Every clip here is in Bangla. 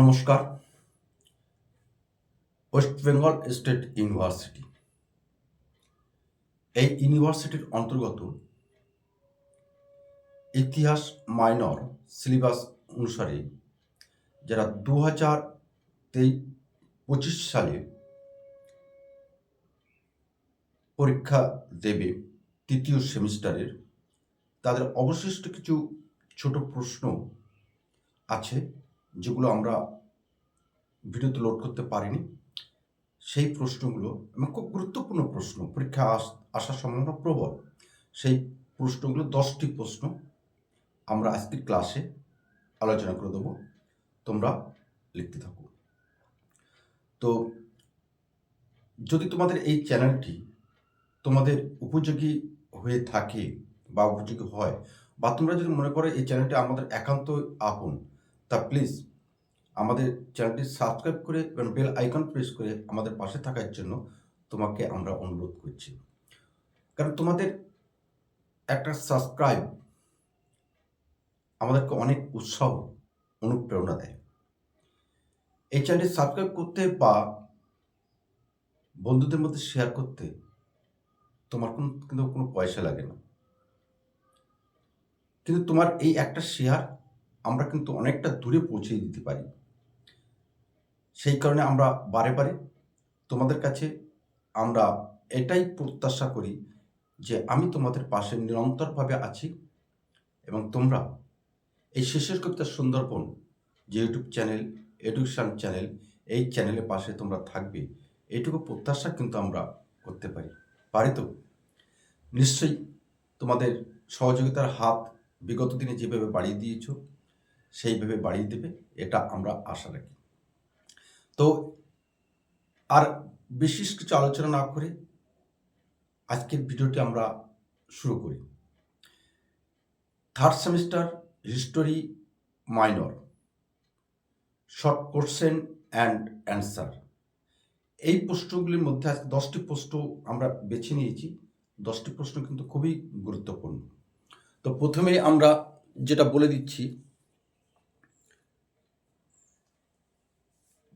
নমস্কার। West Bengal state university. এই ইউনিভার্সিটির অন্তর্গত ইতিহাস মাইনর সিলেবাস অনুসারে যারা দু হাজার পঁচিশ সালে পরীক্ষা দেবে তৃতীয় সেমিস্টারের, তাদের অবশিষ্ট কিছু ছোট প্রশ্ন আছে। যেগুলো আমরা ভিডিওতে লোড করতে পারিনি, সেই প্রশ্নগুলো এবং খুব গুরুত্বপূর্ণ প্রশ্ন, পরীক্ষা আস- আসার সম্ভাবনা প্রবল, সেই প্রশ্নগুলো দশটি প্রশ্ন আমরা আজকের ক্লাসে আলোচনা করে দেবো, তোমরা লিখতে থাকো। তো যদি তোমাদের এই চ্যানেলটি তোমাদের উপযোগী হয়ে থাকে বা উপযোগী হয় বা তোমরা যদি মনে করো এই চ্যানেলটি আমাদের একান্ত আপন তা প্লিজ আমাদের চ্যানেলটি সাবস্ক্রাইব করে এবং বেল আইকন প্রেস করে আমাদের পাশে থাকার জন্য তোমাকে আমরা অনুরোধ করছি। কারণ তোমাদের একটা সাবস্ক্রাইব আমাদেরকে অনেক উৎসাহ, অনুপ্রেরণা দেয়। এই চ্যানেলটি সাবস্ক্রাইব করতে বা বন্ধুদের মধ্যে শেয়ার করতে তোমার কোনো, কিন্তু কোনো পয়সা লাগে না। কিন্তু তোমার এই একটা শেয়ার আমরা কিন্তু অনেকটা দূরে পৌঁছে দিতে পারি। সেই কারণে আমরা বারে বারে তোমাদের কাছে আমরা এটাই প্রত্যাশা করি যে আমি তোমাদের পাশে নিরন্তরভাবে আছি এবং তোমরা এই শেষের কবিতা সুন্দরবন, যে ইউটিউব চ্যানেল, এডুকেশান চ্যানেল, এই চ্যানেলের পাশে তোমরা থাকবে, এইটুকু প্রত্যাশা কিন্তু আমরা করতে পারি। পারি তো? নিশ্চয়ই তোমাদের সহযোগিতার হাত বিগত দিনে যেভাবে বাড়িয়ে দিয়েছ সেইভাবে বাড়িয়ে দেবে, এটা আমরা আশা রাখি। তো আর বিশেষ কিছু আলোচনা না করে আজকের ভিডিওটি আমরা শুরু করি। Third semester history minor short question and answer এই প্রশ্নগুলির মধ্যে আজকে দশটি প্রশ্ন আমরা বেছে নিয়েছি। দশটি প্রশ্ন কিন্তু খুবই গুরুত্বপূর্ণ। তো প্রথমে আমরা যেটা বলে দিচ্ছি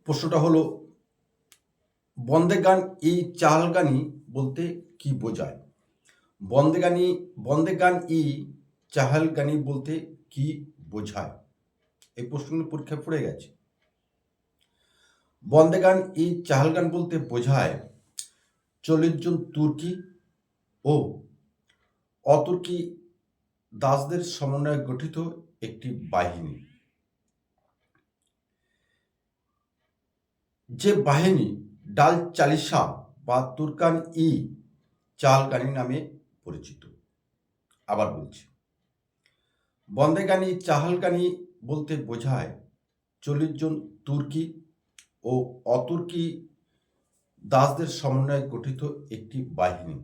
প্রশ্নটা হলো, বন্দে গান ই চাহালগানি বলতে কি বোঝায়? বন্দে গানি বন্দে গান ই চাহালগানি বলতে কি বোঝায়? এই প্রশ্নগুলো পরীক্ষায় পড়ে গেছে। বন্দে গান ই চাহাল গান বলতে বোঝায় চল্লিশ জন তুর্কি ও অতুর্কি দাসদের সমন্বয়ে গঠিত একটি বাহিনী। যে বাহিনী ডাল চালিসা বা তুর্কান ই চালগানি নামে পরিচিত। আবার বলছি বন্দেগানি চাহালগানি বলতে বোঝায় চল্লিশ জন তুর্কি ও অতুর্কি দাসদের সমন্বয়ে গঠিত একটি বাহিনী।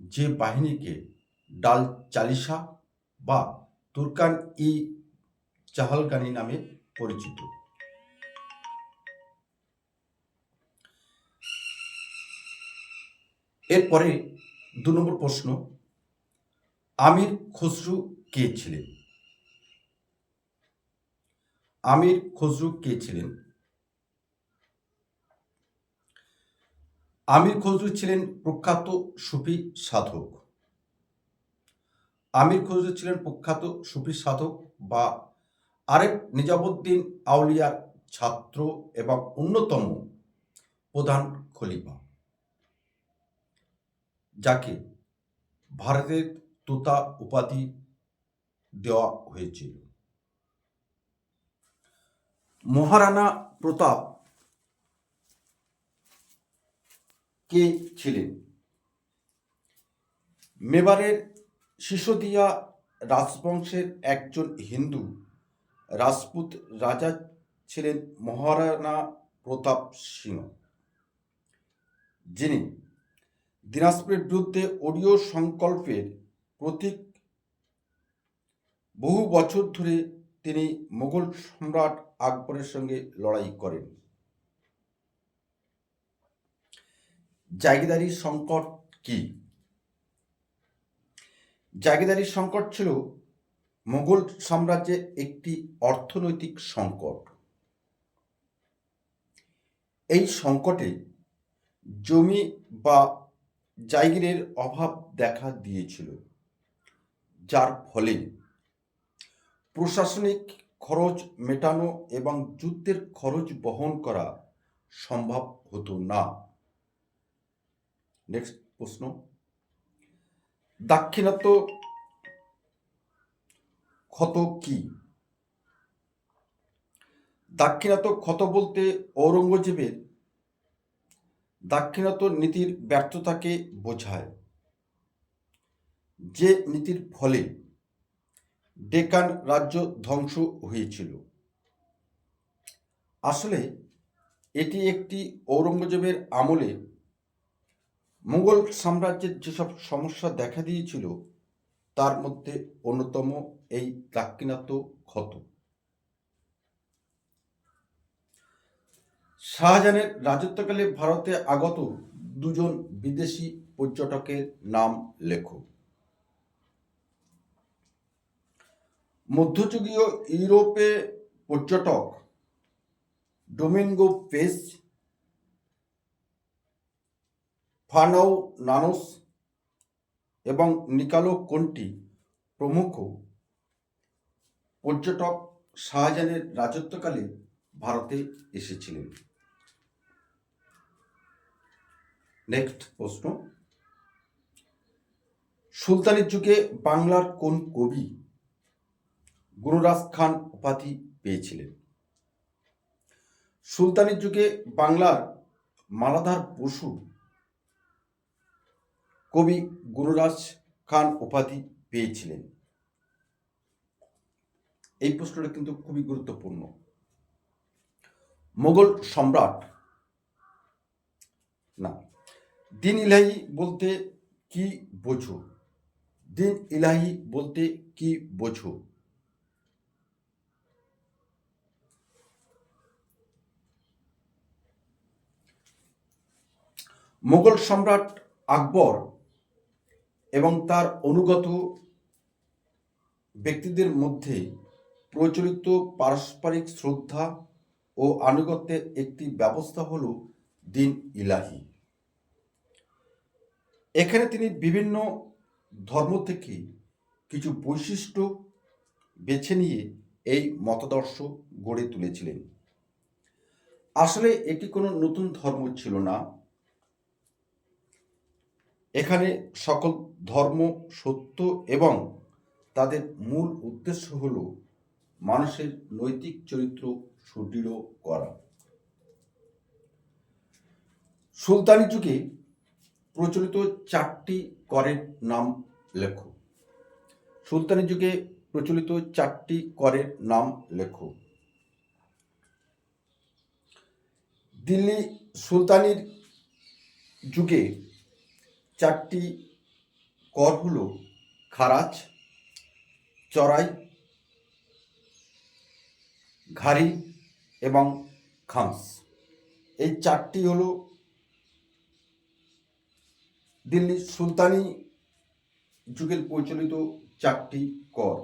যে বাহিনীকে ডাল চালিসা বা তুর্কান ই চাহালগানি নামে পরিচিত। এরপরে দু নম্বর প্রশ্ন, আমির খসরু কে ছিলেন? আমির খসরু কে ছিলেন? আমির খসরু ছিলেন প্রখ্যাত সুফি সাধক। আমির খসরু ছিলেন প্রখ্যাত সুফি সাধক বা আরেক নিজামুদ্দিন আউলিয়ার ছাত্র এবং অন্যতম প্রধান খলিফা। যাকে ভারতের তোতা উপাধি দেওয়া হয়েছিল। মহারানা প্রতাপ কে ছিলেন? মেবারের সিসোদিয়া রাজবংশের একজন হিন্দু রাজপুত রাজা ছিলেন মহারানা প্রতাপ সিংহ, যিনি দিনাজপুরের বিরুদ্ধে অডিও সংকল্পের প্রতীক। বহু বছর ধরে তিনি মোগল সম্রাট আকবরের সঙ্গে লড়াই করেন। জাগিদারি সংকট কি? জাগিদারি সংকট ছিল মোগল সাম্রাজ্যের একটি অর্থনৈতিক সংকট। এই সংকটে জমি বা জায়গিরের অভাব দেখা দিয়েছিল, যার ফলে প্রশাসনিক খরচ মেটানো এবং যুদ্ধের খরচ বহন করা সম্ভব হতো না। নেক্সট প্রশ্ন। দাক্ষিণাত্য ক্ষত কি? দাক্ষিণাত্য ক্ষত বলতে ঔরঙ্গজেবের দাক্ষিণাত্য নীতির ব্যর্থতাকে বোঝায়। যে নীতির ফলে ডেকান রাজ্য ধ্বংস হয়েছিল। আসলে এটি একটি ঔরঙ্গজেবের আমলে মুঘল সাম্রাজ্যের যেসব সমস্যা দেখা দিয়েছিল, তার মধ্যে অন্যতম এই দাক্ষিণাত্য ক্ষত। শাহজাহানের রাজত্বকালে ভারতে আগত দুজন বিদেশি পর্যটকের নাম লেখো। মধ্যযুগীয় ইউরোপে পর্যটক ডোমিনগো পেস ফানাউ নানোস এবং নিকালো কোন্টি প্রমুখ পর্যটক শাহজাহানের রাজত্বকালে ভারতে এসেছিলেন। নেক্সট প্রশ্ন। সুলতানের যুগে বাংলার কোন কবি গুরুরাজ খান উপাধি পেয়েছিলেন? সুলতানের যুগে বাংলার মালাধার বসু কবি গুরুরাজ খান উপাধি পেয়েছিলেন। এই প্রশ্নটা কিন্তু খুবই গুরুত্বপূর্ণ। মোগল সম্রাট না দিন ইলাহি বলতে কি বোঝো? দিন ইলাহি বলতে কি বোঝো? মোগল সম্রাট আকবর এবং তার অনুগত ব্যক্তিদের মধ্যে প্রচলিত পারস্পরিক শ্রদ্ধা ও আনুগত্যের একটি ব্যবস্থা হল দিন ইলাহি। এখানে তিনি বিভিন্ন ধর্ম থেকে কিছু বৈশিষ্ট্য বেছে নিয়ে এই মতাদর্শ গড়ে তুলেছিলেন। আসলে এটি কোনো নতুন ধর্ম ছিল না। এখানে সকল ধর্ম সত্য এবং তাদের মূল উদ্দেশ্য হল মানুষের নৈতিক চরিত্র সুদৃঢ় করা। সুলতানি যুগে প্রচলিত চারটি করের নাম লেখো। সুলতানি যুগে প্রচলিত চারটি করের নাম লেখো। দিল্লি সুলতানির যুগে চারটি কর হল খারাজ, চড়াই, ঘাড়ি এবং খামস। এই চারটি হল দিল্লির সুলতানি যুগের প্রচলিত চারটি কর।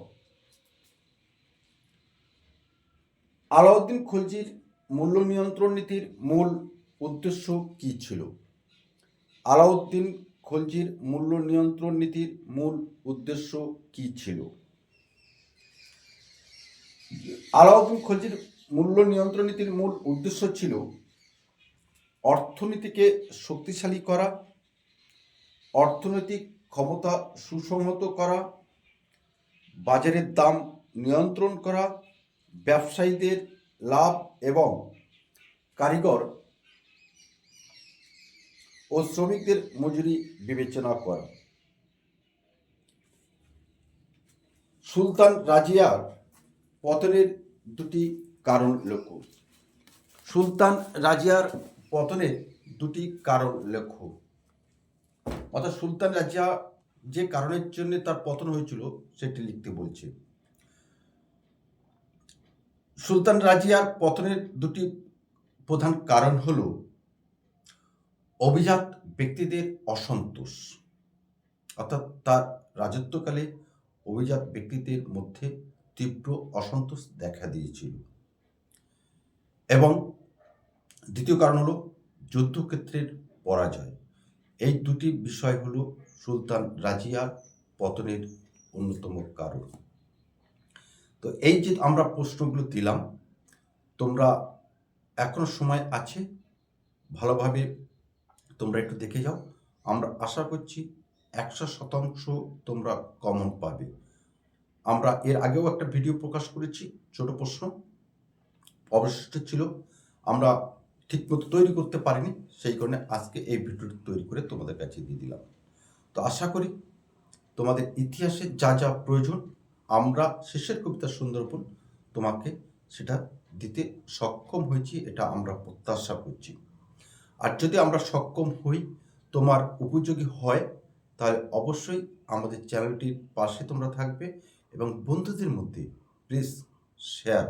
আলাউদ্দিন খলজির মূল্য নিয়ন্ত্রণ নীতির মূল উদ্দেশ্য কী ছিল? আলাউদ্দিন খলজির মূল্য নিয়ন্ত্রণ নীতির মূল উদ্দেশ্য কী ছিল? আলাউদ্দিন খলজির মূল্য নিয়ন্ত্রণ নীতির মূল উদ্দেশ্য ছিল অর্থনীতিকে শক্তিশালী করা অর্থনৈতিক ক্ষমতা সুসংহত করা, বাজারের দাম নিয়ন্ত্রণ করা, ব্যবসায়ীদের লাভ এবং কারিগর ও শ্রমিকদের মজুরি বিবেচনা করা। সুলতান রাজিয়ার পতনের দুটি কারণ লক্ষ্য। সুলতান রাজিয়ার পতনের দুটি কারণ লক্ষ্য। অর্থাৎ সুলতান রাজিয়া যে কারণের জন্য তার পতন হয়েছিল, সেটি লিখতে বলছে। সুলতান রাজিয়ার পতনের দুটি প্রধান কারণ হল অভিজাত ব্যক্তিদের অসন্তোষ, অর্থাৎ তার রাজত্বকালে অভিজাত ব্যক্তিদের মধ্যে তীব্র অসন্তোষ দেখা দিয়েছিল। এবং দ্বিতীয় কারণ হলো যুদ্ধক্ষেত্রের পরাজয়। এই দুটি বিষয় হলো সুলতান রাজিয়ার পতনের অন্যতম কারণ। তো এই যে আমরা প্রশ্নগুলো দিলাম, তোমরা এখনও সময় আছে? ভালোভাবে তোমরা একটু দেখে যাও। আমরা আশা করছি একশো শতাংশ তোমরা কমন পাবে। আমরা এর আগেও একটা ভিডিও প্রকাশ করেছি, ছোট প্রশ্ন। অবশিষ্ট ছিল। আমরা ঠিকমতো তৈরি করতে পারিনি, সেই কারণে আজকে এই ভিডিওটি তৈরি করে তোমাদের কাছে দিয়ে দিলাম। তো আশা করি তোমাদের ইতিহাসে যা যা প্রয়োজন, আমরা শেষের কবিতা সুন্দরবন তোমাকে সেটা দিতে সক্ষম হয়েছি, এটা আমরা প্রত্যাশা করছি। আর যদি আমরা সক্ষম হই, তোমার উপযোগী হয়, তাহলে অবশ্যই আমাদের চ্যানেলটির পাশে তোমরা থাকবে এবং বন্ধুদের মধ্যে প্লিজ শেয়ার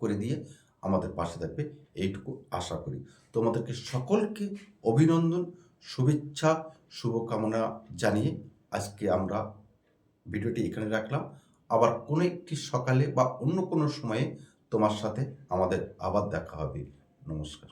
করে দিয়ে আমাদের পাশে থাকবে, এইটুকু আশা করি। তোমাদেরকে সকলকে অভিনন্দন, শুভেচ্ছা, শুভকামনা জানিয়ে আজকে আমরা ভিডিওটি এখানে রাখলাম। আবার কোনো একটি সকালে বা অন্য কোনো সময়ে তোমার সাথে আমাদের আবার দেখা হবে। নমস্কার।